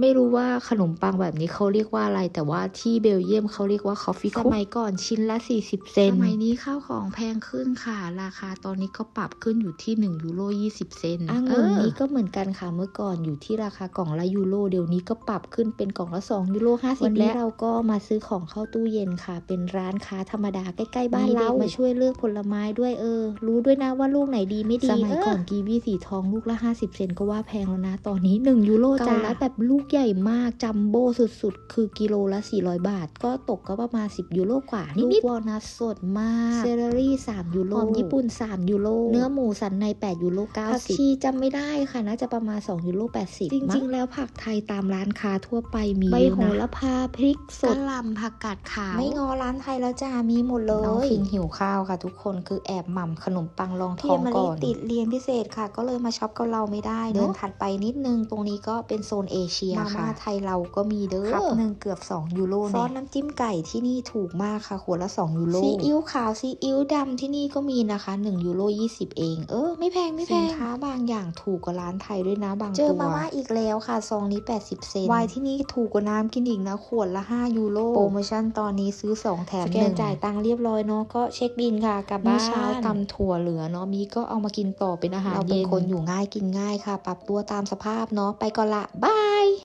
ไม่รู้ว่าขนมปังแบบนี้เขาเรียกว่าอะไร แต่ว่าที่เบลเยียมเขาเรียกว่าคอฟฟี่คุกสมัยก่อนชิ้นละ 40 เซนสมัยนี้ข้าวของแพงขึ้นค่ะ ราคาตอนนี้ก็ปรับขึ้นอยู่ที่ 1 ยูโร 20 เซนอะเงินเออนี้ก็เหมือนกันค่ะเมื่อก่อนอยู่ที่ราคากล่องละยูโรเดี๋ยวนี้ก็ปรับขึ้นเป็นกล่องละ 2 ยูโรวัน50นี้และเราก็มาซื้อของเข้าตู้เย็นค่ะ เป็นร้านค้าธรรมดาใกล้ๆบ้านมีเด็เรากมาช่วยเลือกผลไม้ด้วยเออ รู้ด้วยนะว่าลูกไหนดีไม่ดีสสมัมัยยก่ก่ออนนกีวีสีทองลูกละ 50 เซนก็ว่าแพงแล้วนะ ตอนนี้ 1 ยูโรเกาจ้าลัดแบบลูกใหญ่มากจัมโบ้สุดๆ คือกิโลละ 400 บาท ก็ตกก็ประมาณ 10 ยูโรกว่านินิดดๆวอลนัทสดมากเซเลอรี่ 3 ยูโรหอมญี่ปุ่น 3 ยูโรเนื้อหมูสันใน 8 ยูโร90ผักชีจำไม่ได้ค่ะน่าจะประมาณ 2 ยูโร80 จริงๆ แล้วผักไทยตามร้านค้าทั่วไปมีใบเยอะโหนะระพาพริกสกะดหล่ำผักกาดขาวไม่งอร้านไทยแล้วจ้ามีหมดเลน้องยคิงหิวข้าวค่ะ ทุกคนคือแอบหม่ำขนมปังรองท้พี่องมาก่รีอนติดเรียนพิเศษค่ะ ก็เลยมาช็อปกับเราไม่ได้เดิเดินนถัดไปนิดนึงตรงนี้ก็เป็นโซนเอเชียมาม่าค่ะไทยเราก็มีเด้อครับหนึ่งเกือบ 2 ยูโรซอสน้ำจิ้มไก่ที่นี่ถูกมากค่ะขวดละ 2 ยูโรซีอิ๊วขาวซีอิ๊วดำที่นี่ก็มีนะคะ 1 ยูโร 20 เอง เออ ไม่แพงไม่แพงสินค้าบางอย่างถูกกว่าร้านไทยด้วยนะบางเจอตัวมาม่าอีกแล้วค่ะซองนี้ 80 เซนไวน์ที่นี่ถูกกว่าน้ำกินอีกนะขวดละ 5 ยูโรโปรโมชั่นตอนนี้ซื้อ 2 แถมสหแกนนึ่งจ่ายตังค์เรียบร้อยเนาะก็เช็คบินค่ะกลับบ้านเมื่อเช้าตำถั่วเหลือเนาะมีก็เอามากินต่อเป็นอาหารเราเราเป็เป็นนคนอยู่ง่ายกินง่ายค่ะ ปรับตัวตามสภาพเนาะไปก่อนละบาย